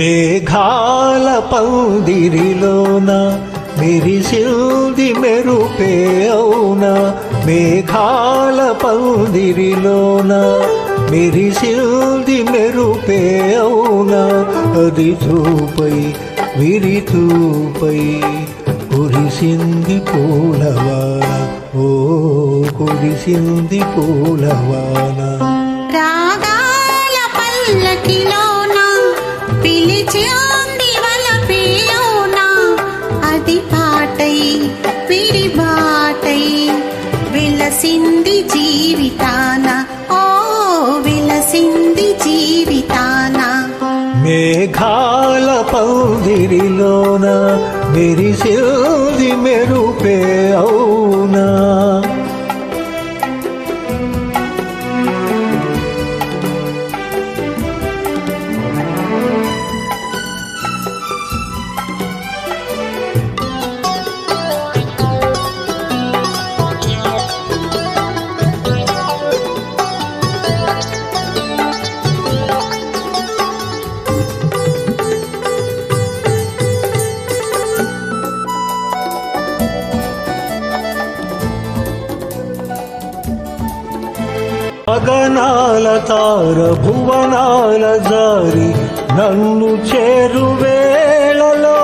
మేఘాల పందిరిలోన మెరిసింది మెరుపే అవునా. మేఘాల పందిరిలోన మెరిసింది మెరుపే అవునా. అది చూపై విరితూపై కురిసింది పూలవాన. ఓ కురిసింది పూలవానా. పిలిచింది వలపేయోన అది పాటై విరిబాటై విలసింది జీవితాన. ఓ విలసింది జీవితాన. మేఘాల పౌదిరిలోన మెరిసింది మెరుపే గగనాల తార భువనాల జారి నన్ను చేరువేళలో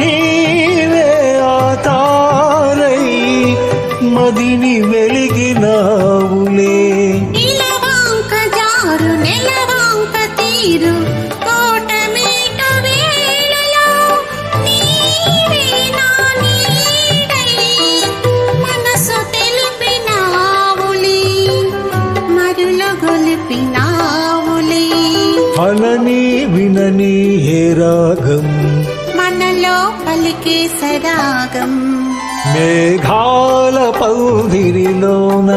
నీవే ఆ తారై మదిని వెలిగినావులే. నిలవాంక జారు నెలవాంక తీరు. అనని వినని హే రాగం. మనలో పలికే సరాగం. మేఘాల పందిరిలోన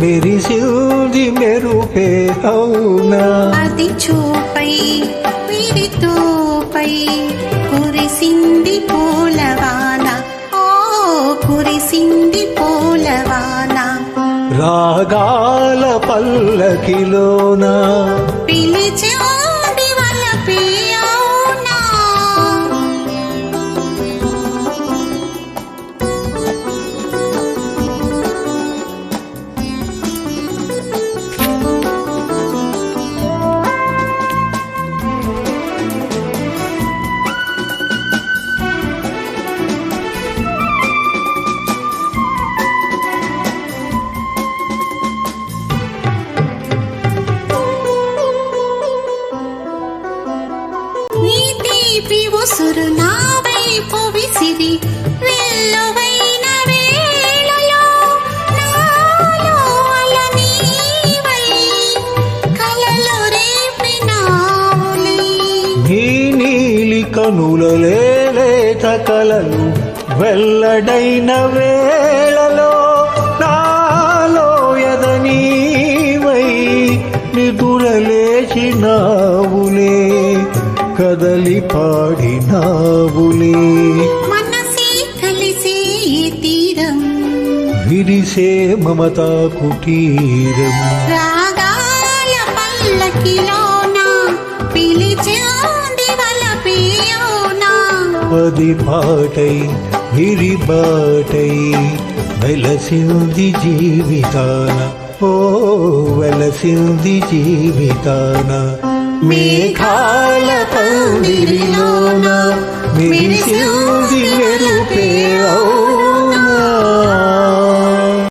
మెరిసింది మెరుపే అవునా అది చూపై విరితూపై కురిసింది పూలవాన. ఓ కురిసింది పూలవాన. రాగాల పల్లకిలోన పిలిచి తీపి నా వైపు విసిరి వెల్లువైన వేళలో నీవై నీ నీలి కనుల కలలు వెల్లడైన వేళలో నాలో ఎదనీవై నిదురలేచినావులే. కదలి పాడినావులే. మనసే కలిసే తీరం. విరిసే మమతా కుటీరం రాగాల పల్లకిలోన పిలిచింది వలపియోనా పది పాటై విరిబాటై వెలసింది జీవితాన. ఓ వెలసింది జీవితాన. మేఘాల